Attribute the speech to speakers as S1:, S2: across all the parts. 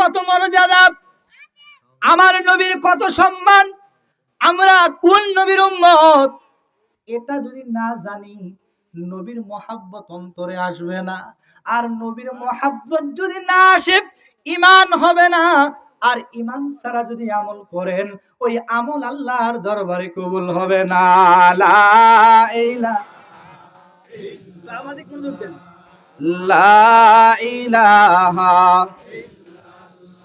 S1: কত মর্যাদা আমার নবীর কত সম্মান? আমরা কোন নবীর উম্মত? এটা যদি না জানি, নবীর মহাব্বত অন্তরে আসবে না। আর নবীর মহাব্বত যদি না আসে ইমান হবে না। আর ইমান ছাড়া যদি আমল করেন, ওই আমল আল্লাহর দরবারে কবুল হবে না। লা ইলাহা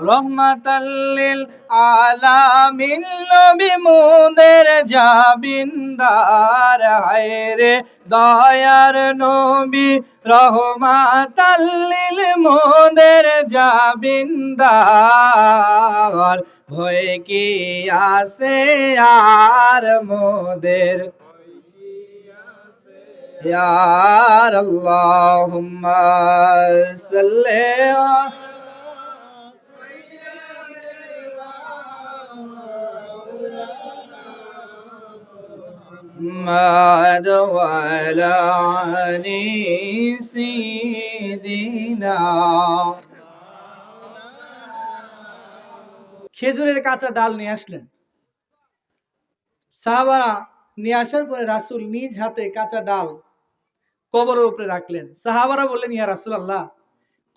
S1: রহমাতাল্লিল আলামিন নবী মুদের জাবিন্দার হায়রে দয়ার নবী রহমাতাল্লিল মুদের জাবিন্দার ভয় কি আছে আর মোদের? ইয়ার আল্লাহুম্মা সাল্লি محمد وعلى آل سيدنا খেজুরের কাঁচা ডাল নিয়ে আসলেন সাহাবারা নিয়ে আসার পরে রাসূল নিজ হাতে কাঁচা ডাল কবরের উপরে রাখলেন সাহাবারা বললেন ইয়া রাসূল আল্লাহ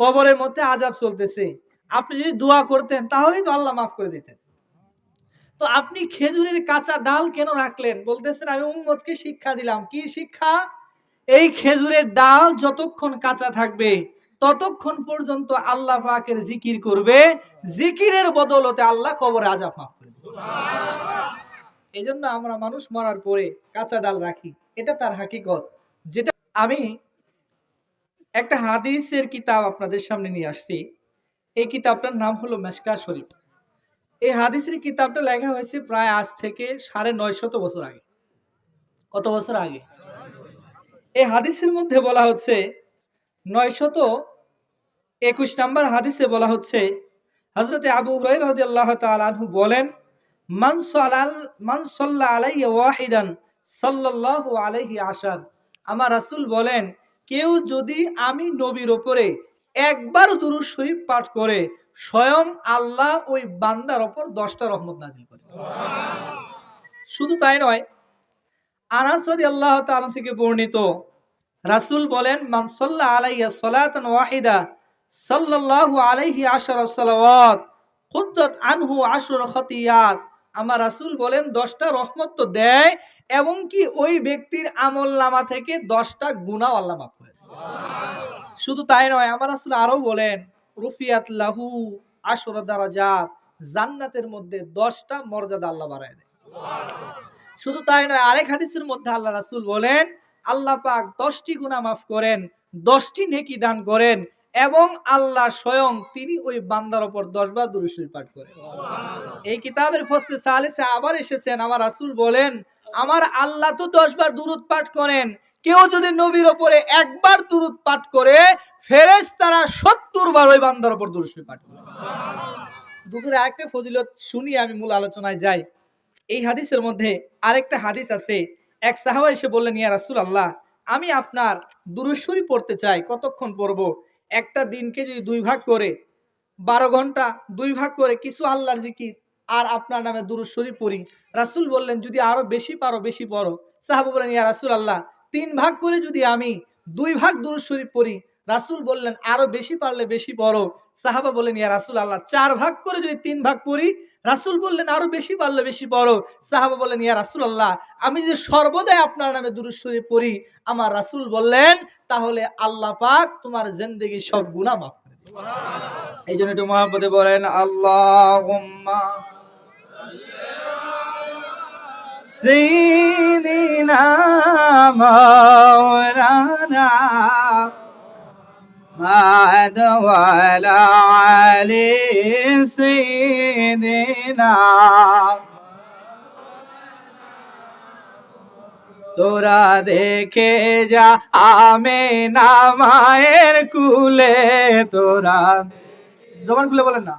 S1: কবরের মধ্যে আজাব চলতেছে আপনি যদি দোয়া করতেন তাহলেই তো আল্লাহ মাফ করে দিতেন তো আপনি খেজুরের কাঁচা ডাল কেন রাখলেন? বলতেছেন আমি উম্মতকে শিক্ষা দিলাম। কি শিক্ষা? এই খেজুরের ডাল যতক্ষণ কাঁচা থাকবে ততক্ষণ পর্যন্ত আল্লাহ পাকের জিকির করবে। জিকিরের বদলতে আল্লাহ কবরে আজাব মাফ করবে এই জন্য আমরা মানুষ মরার পরে কাঁচা ডাল রাখি। এটা তার হাকিকত। যেটা আমি একটা হাদিসের কিতাব আপনাদের সামনে নিয়ে আসছি। এই কিতাবটার নাম হলো মেশকা শরীফ। এই হাদিসের কিতাবটা লেখা হয়েছে প্রায় আজ থেকে সাড়ে নয় শত বছর আগে। কত বছর আগে? এই হাদিসের মধ্যে বলা হচ্ছে, নয় শত একুশ নাম্বার হাদিসে বলা হচ্ছে হজরতে আবু রাদিয়াল্লাহু তাআলা আনহু বলেন, মান সালাল, মান আলাইহি ওয়াহিদান সাল্লাল্লাহু আলাইহি আশার। আমার রাসূল বলেন, কেউ যদি আমি নবীর ওপরে একবার দুরূদ শরীফ পাঠ করে স্বয়ং আল্লাহ ওই বান্দার ওপর দশটা রহমত নাজিল করে। শুধু তাই নয়, আনাস রাদিয়াল্লাহু তাআলা থেকে বর্ণিত রাসূল বলেন, মান সাল্লা আলাইহি সালাতান ওয়াহিদা সাল্লাল্লাহু আলাইহি আশারা সালাওয়াত খুদ্দাত আনহু আশর খতিয়াত। আমার রাসূল বলেন, দশটা রহমত তো দেয় এবং কি ওই ব্যক্তির আমল নামা থেকে দশটা গুনাহ আল্লাহ মাফ করে শুধু তাই নয়, আমার রাসূল আরও বলেন রুফিয়াত লাহু আশর দারাজাত, জান্নাতের মধ্যে দশটা মর্যাদা আল্লাহ বাড়ায় দেয়। শুধু তাই নয়, আরেক হাদিসের মধ্যে আল্লাহ রাসূল বলেন, আল্লাহ পাক দশটি গুনাহ মাফ করেন, দশটি নেকি দান করেন এবং আল্লাহ স্বয়ং তিনি ওই বান্দার ওপর দশ বার দুরুশরী পাঠ করেন। এই কিতাবের ফসলে সালিসে আবার এসেছেন, আমার রাসূল বলেন, আমার আল্লাহ তো দশ বার দুরুদ পাঠ করেন, কেউ যদি নবীর ওপরে একবার দুরুদ পাঠ করে ফেরেস তারা সত্তর বার ওই বান্দার ওপর দুরুশরী পাঠ করে দুপুরে আরেকটা ফজিলত শুনি আমি মূল আলোচনায় যাই। এই হাদিসের মধ্যে আরেকটা হাদিস আছে। এক সাহাবা এসে বললেন, ইয়া রাসূল আল্লাহ আমি আপনার দুরুশ্বরী পড়তে চাই, কতক্ষণ পড়ব? একটা দিনকে যদি দুই ভাগ করে, বারো ঘণ্টা দুই ভাগ করে কিছু আল্লাহর জিকির আর আপনার নামে দুরুশ্বরী পড়ি। রাসুল বললেন, যদি আরও বেশি পারো, বেশি পড়ো। সাহাবা বললেন, ইয়া রাসূল আল্লাহ তিন ভাগ করে যদি আমি দুই ভাগ দুরুশ্বরী পড়ি রাসুল বললেন, আরও বেশি পারলে বেশি পড়ো। সাহাবা বললেন, ইয়া রাসুল আল্লাহ চার ভাগ করে যদি তিন ভাগ পড়ি? রাসুল বললেন, আরও বেশি পারলে বেশি পড়ো। সাহাবা বললেন, ইয়া রাসুল আল্লাহ আমি যদি সর্বদাই আপনার নামে দুরুশ্বরী পড়ি, আমার রাসুল বললেন, তাহলে আল্লাহ পাক তোমার জেন্দেগি সব গুণা মাফ এই জন্য একটু মহাপদে বলেন আল্লাহ সিদিনা মাওলানা محمد وعلى آل سيدنا তোরা দেখে যা আমে না মায়ের কুলে তোরা জবান খুলে বলেন না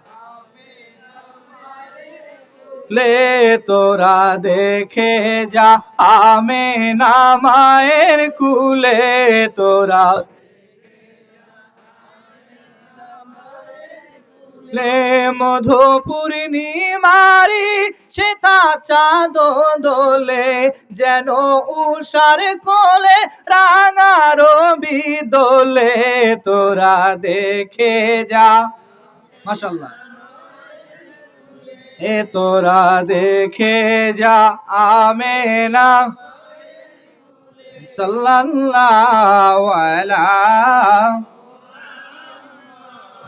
S1: লে তোরা দেখে যা আমে না মায়ের কুলে তোরা লে মধুপূর্ণিমারি সেতা চাঁদ দোলে, যেন উষার কোলে রাঙা রবি দোলে তোরা দেখে যা। মাশাল্লাহ এ তোরা দেখে যা, আমেনা। সাল্লাল্লাহু আলা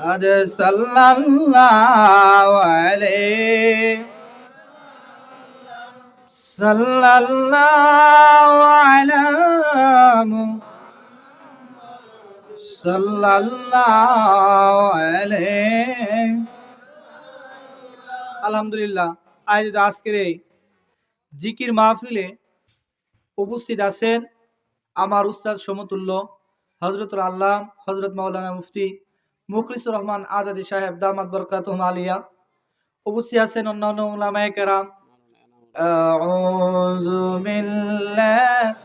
S1: আদ সাল্লাল্লাহু আলাইহি সাল্লাল্লাহু আলা মু- সাল্লাল্লাহু আলাইহি আলহামদুলিল্লাহ, আজ আজকের এই জিকির মাহফিলে উপস্থিত আছেন আমার উস্তাদ সমতুল্য হজরতুল আল্লাহ হজরত মাওলানা মুফতি মুখলিসুর রহমান আজাদি সাহেব দামাত বরকাত আলিয়া উপস্থিত আছেন অন্যান্য উলামায়ে কেরাম আউযু বিল্লাহি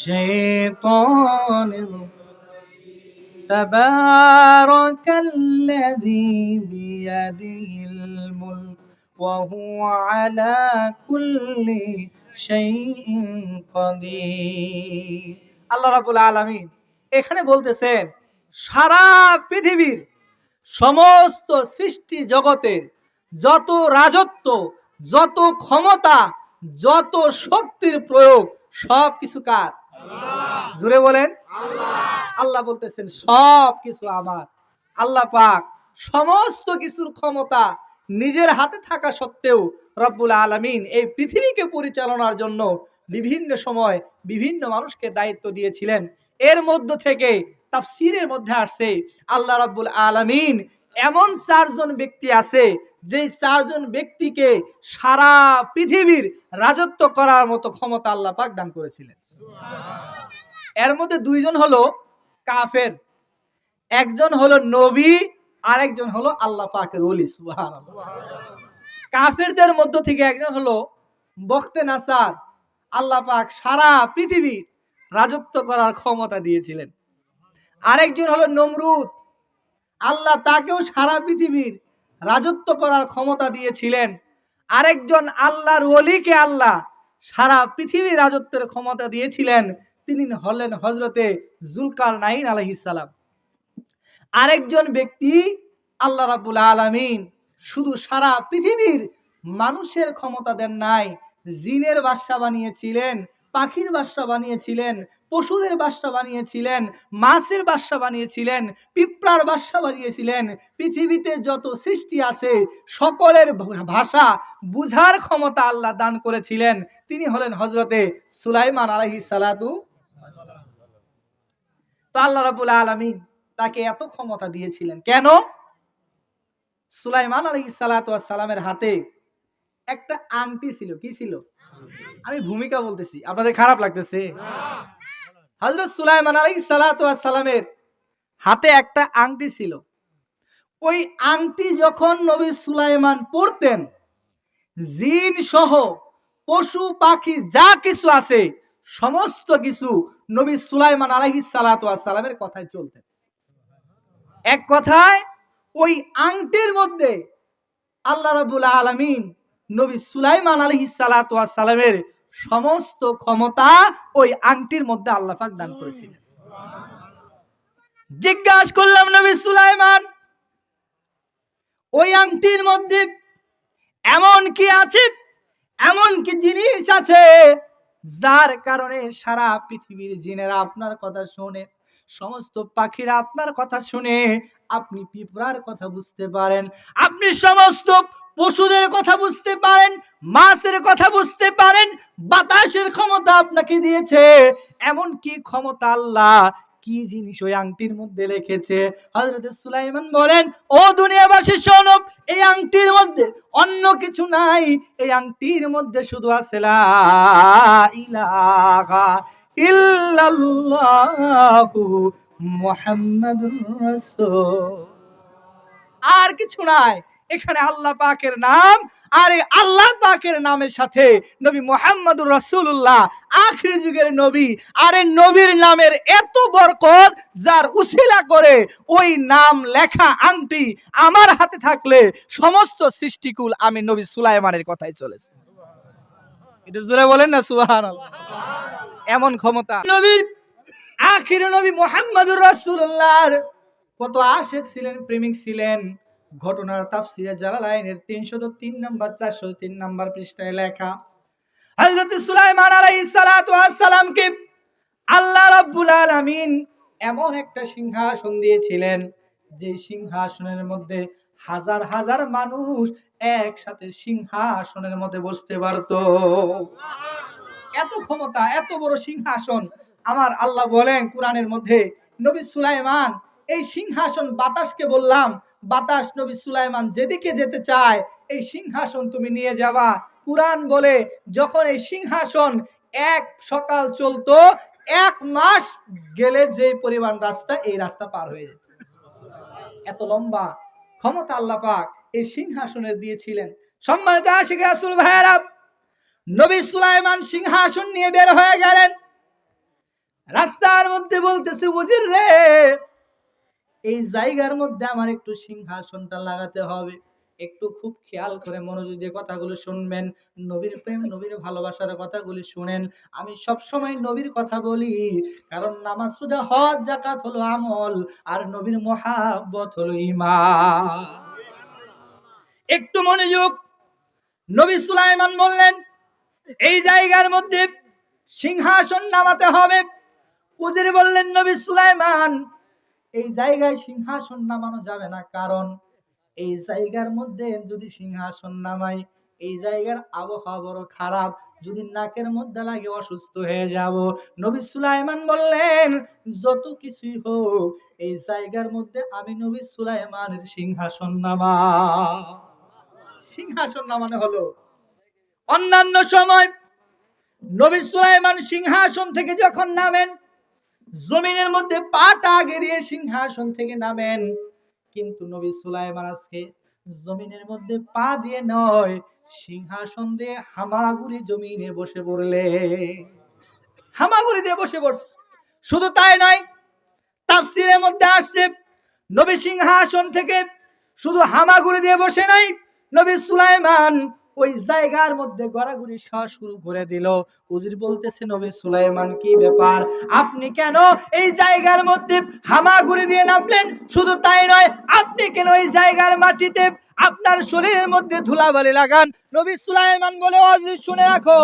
S1: শাইতানির تبارك الذي بيده الملك وهو على كل شيء قدير আল্লাহ রাব্বুল আলামিন এখানে বলতেছেন সারা পৃথিবীর সমস্ত সৃষ্টি জগতের যত রাজত্ব যত ক্ষমতা যত শক্তির প্রয়োগ সব কিছু কার? জুড়ে বলেন। আল্লাহ বলতেছেন সব কিছু আমার। আল্লাহ পাক সমস্ত কিছুর ক্ষমতা নিজের হাতে থাকা সত্ত্বেও রব্বুল আলামিন এই পৃথিবীকে পরিচালনার জন্য বিভিন্ন সময় বিভিন্ন মানুষকে দায়িত্ব দিয়েছিলেন। এর মধ্য থেকে তাফসীরের মধ্যে আসছে আল্লাহ রাব্বুল আলামিন এমন চারজন ব্যক্তি আছে যেই চারজন ব্যক্তিকে সারা পৃথিবীর রাজত্ব করার মতো ক্ষমতা আল্লাহ পাক দান করেছিলেন। এর মধ্যে দুইজন হলো কাফের একজন হলো নবী আরেকজন হলো আল্লাহ পাকের ওলি সুবহানাল্লাহ। কাফেরদের মধ্য থেকে একজন হলো বখতে নাসার আল্লাহ পাক সারা পৃথিবীর রাজত্ব করার ক্ষমতা দিয়েছিলেন। আরেকজন হলো নমরুদ। আল্লাহ তাকেও সারা পৃথিবীর রাজত্ব করার ক্ষমতা দিয়েছিলেন। আরেকজন আল্লাহর ওলিকে আল্লাহ সারা পৃথিবী রাজত্বের ক্ষমতা দিয়েছিলেন। তিনি হলেন হজরতে জুলকার নাইন আলহিসাল্লাম আরেকজন ব্যক্তি আল্লাহ রাবুল আলামিন শুধু সারা পৃথিবীর মানুষের ক্ষমতা দেন নাই, জিনের বাসা বানিয়েছিলেন, পাখির বাসা বানিয়েছিলেন পশুদের বাসা বানিয়েছিলেন, মাছের বাসা বানিয়েছিলেন, পিঁপড়ার বাসা বানিয়েছিলেন। পৃথিবীতে যত সৃষ্টি আছে, সকলের ভাষা বুঝার ক্ষমতা আল্লাহ দান করেছিলেন। তিনি হলেন হজরতে সুলাইমান আলহি সালাতু তো আল্লাহ রাবুল আলমিন তাকে এত ক্ষমতা দিয়েছিলেন। কেন? সুলাইমান আলহি সালামের হাতে একটা আংটি ছিল। কি ছিল? আমি ভূমিকা বলতেছি। আপনাদের খারাপ লাগতেছে? হজরত সুলাইমান আলহি সালামের হাতে একটা আংটি ছিল। ওই আংটি যখন নবী সুলাইমান পড়তেন জিন সহ পশু, পাখি, যা কিছু আছে, সমস্ত কিছু নবী সুলাইমান আলহি সালামের কথায় চলতেন। এক কথায়, ওই আংটির মধ্যে আল্লাহ রাবুল আলমিন নবী সুলাইমান আলহি সালামের সমস্ত ক্ষমতা ওই আংটির মধ্যে আল্লাহ পাক দান করেছিলেন। জিজ্ঞাসা করলাম নবী সুলাইমান, ওই আংটির মধ্যে এমন কি আছে? এমন কি জিনিস আছে? যার কারণে সারা পৃথিবীর জিনেরা আপনার কথা শুনে। সমস্ত পাখিরা আপনার কথা শুনে আপনি পিঁপড়ার কথা বুঝতে পারেন। আপনি সমস্ত পশুদের কথা বুঝতে পারেন, মাছের কথা বুঝতে পারেন, বাতাসের ক্ষমতা আপনাকে দিয়েছে। এমন কি ক্ষমতা আল্লাহ কি জিনিস ওই আংটির মধ্যে রেখেছে? হযরত সুলাইমান বলেন, ও দুনিয়াবাসী, শোনো, এই আংটির মধ্যে অন্য কিছু নাই। এই আংটির মধ্যে শুধু আছে ইলাহা আর কিছু নাই। এখানে আল্লাহ পাকের নাম, আর এই আল্লাহ পাকের নামের সাথে নবী মোহাম্মদুর রাসূলুল্লাহ, আখরি যুগের নবী, আর এই নবীর নামের এত বরকত যার উসিলা করে ওই নাম লেখা আংটি আমার হাতে থাকলে সমস্ত সৃষ্টিকুল আমি নবী সুলাইমানের কথাই চলেছে। এটা জোরে বলেন না, সুবহানাল্লাহ। এমন ক্ষমতা। নবীর আখির নবী মোহাম্মদুর রাসূলুল্লাহর কত আশেক ছিলেন, প্রেমিক ছিলেন। ঘটনার তাফসিরে জালালাইনের 303 নাম্বার 403 নাম্বার পৃষ্ঠায় লেখা, হযরত সুলাইমান আলাইহিস সালাতু ওয়াস সালামকে আল্লাহ রাব্বুল আলামিন এমন একটা সিংহাসন দিয়েছিলেন, যে সিংহাসনের মধ্যে হাজার হাজার মানুষ একসাথে সিংহাসনের মধ্যে বসতে পারতো। এত ক্ষমতা, এত বড় সিংহাসন আমার আল্লাহ বলেন কোরআনের মধ্যে, নবী সুলাইমান, এই সিংহাসন বাতাসকে বললাম, বাতাস নবী সুলাইমান যেদিকে যেতে চায়, এই সিংহাসন তুমি নিয়ে যাবা। কোরআন বলে যখন এই সিংহাসন এক সকাল চলতো, এক মাস গেলে যে পরিমাণ রাস্তা, এই রাস্তা পার হয়ে যেত। এত লম্বা ক্ষমতা আল্লাহ পাক এই সিংহাসনের দিয়েছিলেন। সম্মানিত আশিক রাসূল ভাইয়েরা নবী সুলাইমান সিংহাসন নিয়ে বের হয়ে গেলেন। রাস্তার মধ্যে বলতেছে উজির রে, এই জায়গার মধ্যে আমার একটু সিংহাসনটা লাগাতে হবে। একটু খুব খেয়াল করে মনোযোগ দিয়ে কথাগুলো শুনবেন। নবীর প্রেম, নবীর ভালোবাসার কথাগুলি শুনেন। আমি সব সময় নবীর কথা বলি, কারণ নামাজ সুজা হজ জাকাত হলো আমল, আর নবীর মহাব্বত হলো ইমা একটু মনোযোগ, নবী সুলাইমান বললেন এই জায়গার মধ্যে সিংহাসন নামাতে হবে। উজির বললেন, নবী সুলাইমান, এই জায়গায় সিংহাসন নামানো যাবে না। কারণ এই জায়গার মধ্যে যদি সিংহাসন নামাই, এই জায়গার আবহাওয়া বড় খারাপ। যদি নাকের মধ্যে লাগে, অসুস্থ হয়ে যাব। নবী সুলাইমান বললেন, যত কিছুই হোক, এই জায়গার মধ্যে আমি নবী সুলাইমানের সিংহাসন নামা সিংহাসন নামানো হলো। অন্যান্য সময় নবী সুলাইমান সিংহাসন থেকে যখন নামেন, জমিনের মধ্যে পাটা গেরিয়ে সিংহাসন থেকে নামেন। কিন্তু নবী সুলাইমান আজকে জমিনের মধ্যে পা দিয়ে নয়, সিংহাসন দিয়ে হামাগুড়ি জমিনে বসে পড়লে। হামাগুড়ি দিয়ে বসে পড়ছে। শুধু তাই নয়, তাফসিরের মধ্যে আসছে, নবী সিংহাসন থেকে শুধু হামাগুড়ি দিয়ে বসে নাই, নবী সুলাইমান ওই জায়গার মধ্যে গড়াগড়ি খাওয়া শুরু করে দিল। উজির বলতেছে, নবী সুলাইমান, কি ব্যাপার? আপনি কেন এই জায়গার মধ্যে হামাগুড়ি দিয়ে নামলেন? শুধু তাই নয়, আপনি কেন এই জায়গার মাটিতে আপনার শরীরের মধ্যে ধুলাবালি লাগান? নবী সুলাইমান বলে অজির শুনে রাখো,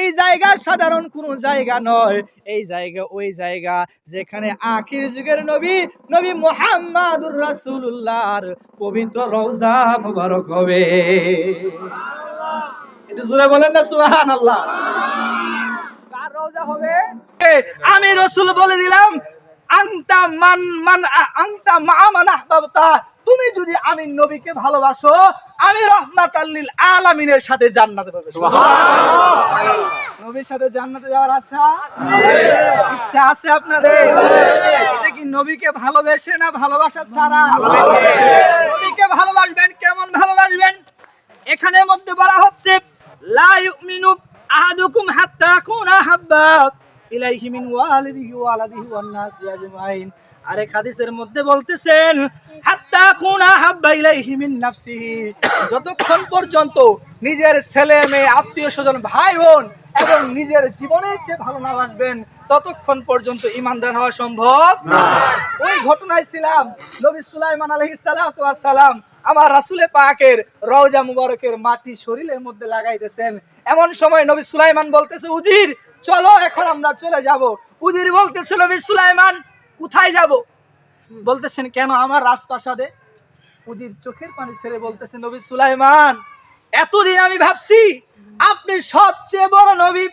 S1: এই জায়গা সাধারণ কোনো জায়গা নয়। এই জায়গা, ওই জায়গা যেখানে আখির যুগের নবী নবী মোহাম্মদুর রাসূলুল্লাহর পবিত্র রওজা মুবারক হবে। একটু জোরে বলেন না কার রওজা হবে? আমি রসুল বলে দিলাম আন্তা মান মান মা মান আহবাবতা। তুমি যদি আমি নবীকে ভালোবাসো আমি রহমাত আল্লিল আলামিনের সাথে জান্নাতে পাবে নবীর সাথে জান্নাতে যাওয়ার আশা? ইচ্ছা আছে আপনাদের? এটা কি নবীকে ভালোবেসে না ভালোবাসা ছাড়া? নবীকে ভালোবাসবেন কেমন ভালোবাসবেন? এখানে মধ্যে বলা হচ্ছে আরেক হাদিসের মধ্যে বলতেছেন হাত্তা কুনা হাব্বা ইলাইহি মিন নাফসিহি। যতক্ষণ পর্যন্ত নিজের ছেলে মেয়ে আত্মীয় স্বজন ভাই বোন এবং নিজের জীবনের চেয়ে ভালো না বাসবেন ততক্ষণ পর্যন্ত ইমানদার হওয়া সম্ভব ওই ঘটনায় ছিলাম নবী সুলাইমান ওয়াস সালাম। আমার রাসূলে পাকের রওজা মুবারকের মাটি শরীরের মধ্যে লাগাইতেছেন। এমন সময় নবী সুলাইমান বলতেছে, উজির, চলো, এখন আমরা চলে যাব। উজির বলতেছে নবী সুলাইমান, কোথায় যাব? বলতেছেন, কেন আমার রাজপ্রাসাদে? উজির চোখের পানি ছেড়ে বলতেছে, নবী সুলাইমান, এতদিন আমি ভাবছি আপনি সবচেয়ে বড় নবী,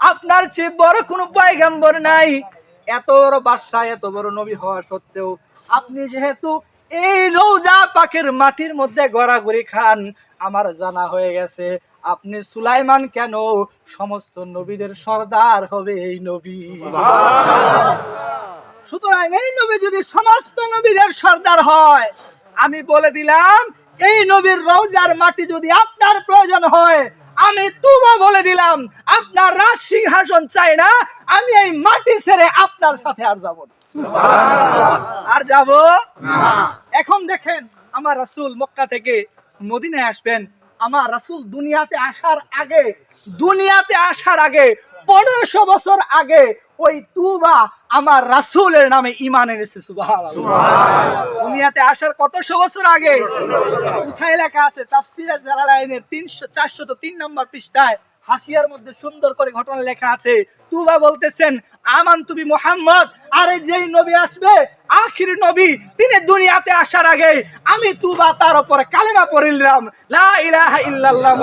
S1: আপনার চেয়ে বড় কোনো পয়গাম্বর নাই। এত বড় বাদশাহ, এত বড় নবী হওয়া সত্ত্বেও আপনি যেহেতু এই রৌজা পাখির মাটির মধ্যে গড়াগড়ি খান, আমার জানা হয়ে গেছে, আপনি সুলাইমান কেন? সমস্ত নবীদের সর্দার হবে এই নবী। সুতরাং এই নবী যদি সমস্ত নবীদের সর্দার হয়, আমি বলে দিলাম,
S2: এই নবীর রওজার মাটি যদি আপনার প্রয়োজন হয়, আমি তুবা বলে দিলাম, আপনার রাজ সিংহাসন চাই না, আমি এই মাটি ছেড়ে আপনার সাথে আর যাব না। আর যাব? এখন দেখেন আমার রাসূল মক্কা থেকে মদিনায় আসবেন। আমার রাসূল দুনিয়াতে আসার আগে দুনিয়াতে আসার আগে পনেরোশো বছর আগে ওই তুবা আমার রাসূলের নামে ইমান এনেছে দুনিয়াতে আসার কতশো বছর আগে? কোথায় লেখা আছে? তাফসিরে জালালাইনের তিনশো চারশো তো তিন নম্বর পৃষ্ঠায়। হাসিয়ার মধ্যে সুন্দর করে ঘটনা লেখা আছে। তুবা বলতেছেন, আমান তুমি মোহাম্মদ। আরে যেই নবী আসবে, আখির নবী তিনি দুনিয়াতে আসার আগে আমি তুবা তার উপরে কালেমা পড়িলাম। লা ইলাহা ইল্লাল্লাহ